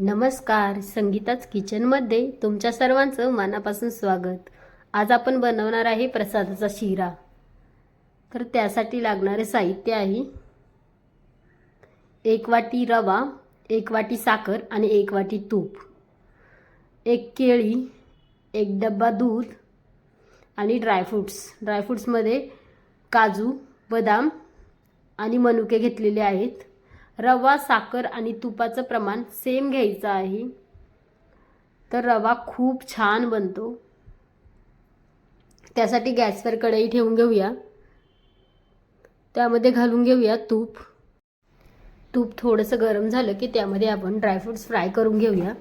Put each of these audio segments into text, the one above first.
नमस्कार संगीताच किचनमध्ये तुमच्या सर्वांचं मनापासून स्वागत. आज आपण बनवणार आहे प्रसादाचा शिरा. तर त्यासाठी लागणारे साहित्य आहे. एक वाटी रवा एक वाटी साखर आणि एक वाटी तूप. एक केळी एक डब्बा दूध आणि ड्रायफ्रूट्स ड्रायफ्रूट्समध्ये काजू बदाम आणि मनुके घेतलेले आहेत. रवा साखर आणि तुपाचं प्रमाण सेम घ्यायचं आहे. तर रवा खूप छान बनतो. त्यासाठी गॅसवर कढई ठेवून घेऊया. त्यामध्ये घालून घेऊया तूप. तूप थोडंसं गरम झालं की त्यामध्ये आपण ड्रायफ्रूट्स फ्राय करून घेऊया.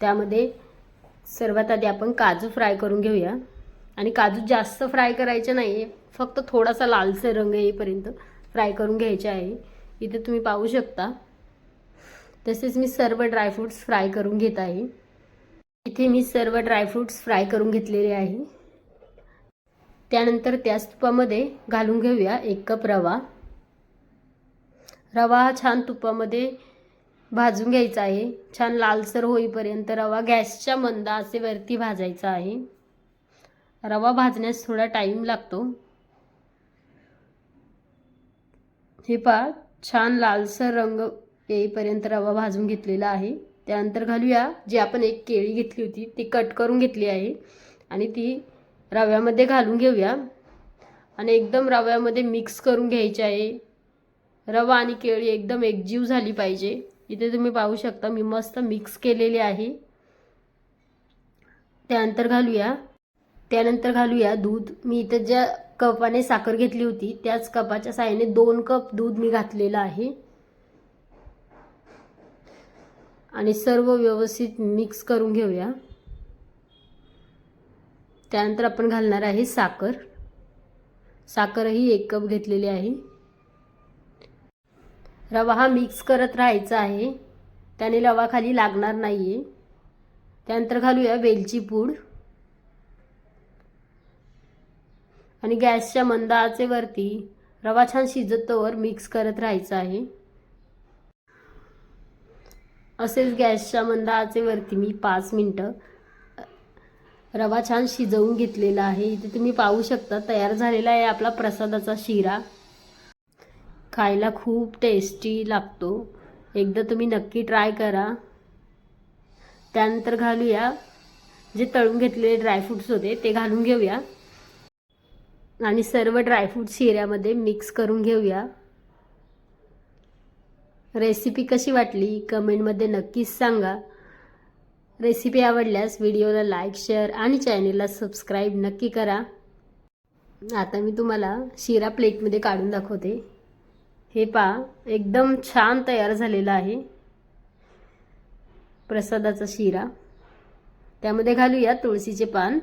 त्यामध्ये सर्वात आधी आपण काजू फ्राय करून घेऊया. आणि काजू जास्त फ्राय करायचे नाही आहे फक्त थोडासा लालसर रंग येईपर्यंत फ्राय करून घ्यायचे आहे. इथे तुम्ही पाहू शकता. तसेच मी सर्व ड्रायफ्रूट्स फ्राय करून घेत आहे. इथे मी सर्व ड्रायफ्रूट्स फ्राय करून घेतलेले आहे. त्यानंतर त्याच तुपामध्ये घालून घेऊया एक कप रवा. रवा हा छान तुपामध्ये भाजून घ्यायचा आहे. छान लालसर होईपर्यंत रवा गॅसच्या मंद वरती भाजायचा आहे. रवा भाजण्यास थोडा टाईम लागतो. हे पहा छान लालसर रंग येईपर्यंत रवा भाजून घेतलेला आहे. त्यानंतर घालूया जी आपण एक केळी घेतली होती ती कट करून घेतली आहे. आणि ती रव्यामध्ये घालून घेऊया. आणि एकदम रव्यामध्ये मिक्स करून घ्यायची आहे. रवा आणि केळी एकदम एकजीव झाली पाहिजे. इथे तुम्ही पाहू शकता मी मस्त मिक्स केलेली आहे. त्यानंतर घालूया. त्यानंतर घालूया दूध. मी इथं ज्या कपाने साखर घेतली होती. त्याच कपाच्या साहाय्याने दोन कप दूध मी घातलेलं आहे. आणि सर्व व्यवस्थित मिक्स करून घेऊया. त्यानंतर आपण घालणार आहे साखर. साखरही एक कप घेतलेली आहे. रवा हा मिक्स करत राहायचा आहे. त्याने रवा खाली लागणार नाही आहे त्यानंतर घालूया वेलची पूड. आणि गॅसच्या मंद आचेवरती रवा छान शिजतोवर मिक्स करत राहायचं आहे. असेच गॅसच्या मंद आचेवरती मी पाच मिनटं रवा छान शिजवून घेतलेला आहे. इथे तुम्ही पाहू शकता तयार झालेला आहे आपला प्रसादाचा शिरा. खायला खूप टेस्टी लागतो. एकदा तुम्ही नक्की ट्राय करा. त्यानंतर घालूया जे तळून घेतलेले ड्रायफ्रूट्स होते ते घालून घेऊया. आणि सर्व ड्रायफ्रूट शिऱ्यामध्ये मिक्स करून घेऊया. रेसिपी कशी वाटली? कमेंटमध्ये नक्कीच सांगा. रेसिपी आवडल्यास व्हिडिओला लाईक शेअर आणि चॅनेलला सबस्क्राईब नक्की करा. आता मी तुम्हाला शिरा प्लेटमध्ये काढून दाखवते. हे पा एकदम छान तयार झालेला आहे. प्रसादाचा शिरा. त्यामध्ये घालूया तुळशीचे पान.